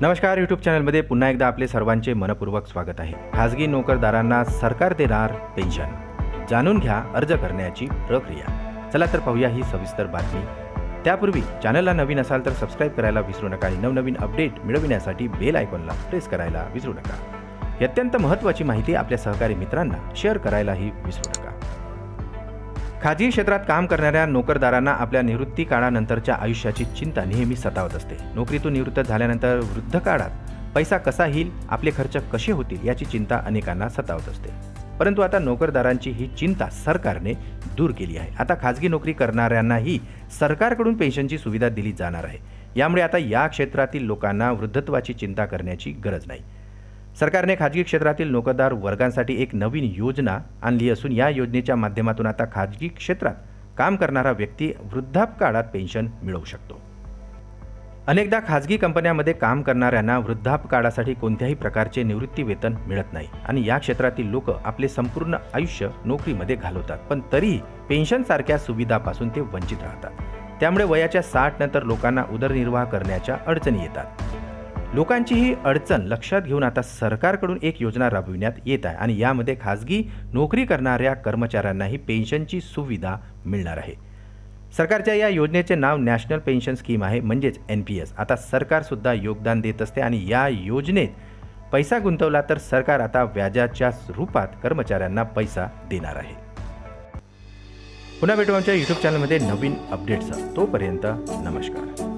नमस्कार यूट्यूब चॅनलमध्ये पुन्हा एकदा आपले सर्वांचे मनपूर्वक स्वागत आहे. खाजगी नोकरदारांना सरकार देणार पेन्शन. जाणून घ्या अर्ज करण्याची प्रक्रिया. चला तर पाहूया ही सविस्तर बातमी. त्यापूर्वी चॅनलला नवीन असाल तर सबस्क्राईब करायला विसरू नका आणि नवनवीन अपडेट मिळविण्यासाठी बेल आयकॉनला प्रेस करायला विसरू नका. ही अत्यंत महत्त्वाची माहिती आपल्या सहकारी मित्रांना शेअर करायलाही विसरू नका. खाजगी क्षेत्रात काम करणाऱ्या नोकरदारांना आपल्या निवृत्ती काळानंतरच्या आयुष्याची चिंता नेहमी सतावत असते. नोकरीतून निवृत्त झाल्यानंतर वृद्ध काळात पैसा कसा येईल आपले खर्च कसे होतील याची चिंता अनेकांना सतावत असते. परंतु आता नोकरदारांची ही चिंता सरकारने दूर केली आहे. आता खाजगी नोकरी करणाऱ्यांनाही सरकारकडून पेन्शनची सुविधा दिली जाणार आहे. यामुळे आता या क्षेत्रातील लोकांना वृद्धत्वाची चिंता करण्याची गरज नाही. सरकारने खाजगी क्षेत्रातील नोकरदार वर्गांसाठी एक नवीन योजना आणली असून या योजनेच्या माध्यमातून आता खाजगी क्षेत्रात काम करणारा व्यक्ती वृद्धापकाळात पेन्शन मिळवू शकतो. अनेकदा खाजगी कंपन्यांमध्ये काम करणाऱ्यांना वृद्धापकाळासाठी कोणत्याही प्रकारचे निवृत्ती वेतन मिळत नाही आणि या क्षेत्रातील लोक आपले संपूर्ण आयुष्य नोकरीमध्ये घालवतात पण तरीही पेन्शनसारख्या सुविधापासून ते वंचित राहतात. त्यामुळे वयाच्या साठ नंतर लोकांना उदरनिर्वाह करण्याच्या अडचणी येतात. लोकांची ही अडचण लक्षात घेऊन आता सरकारकडून एक योजना राबविण्यात येत आहे आणि यामध्ये खाजगी नोकरी करणाऱ्या कर्मचाऱ्यांनाही पेन्शनची सुविधा मिळणार आहे. सरकारच्या या योजनेचे नाव नॅशनल पेन्शन स्कीम आहे म्हणजेच एन पी एस. आता सरकारसुद्धा योगदान देत असते आणि या योजनेत पैसा गुंतवला तर सरकार आता व्याजाच्या रूपात कर्मचाऱ्यांना पैसा देणार आहे. पुन्हा भेटू आमच्या यूट्यूब चॅनलमध्ये नवीन अपडेट्स तोपर्यंत नमस्कार.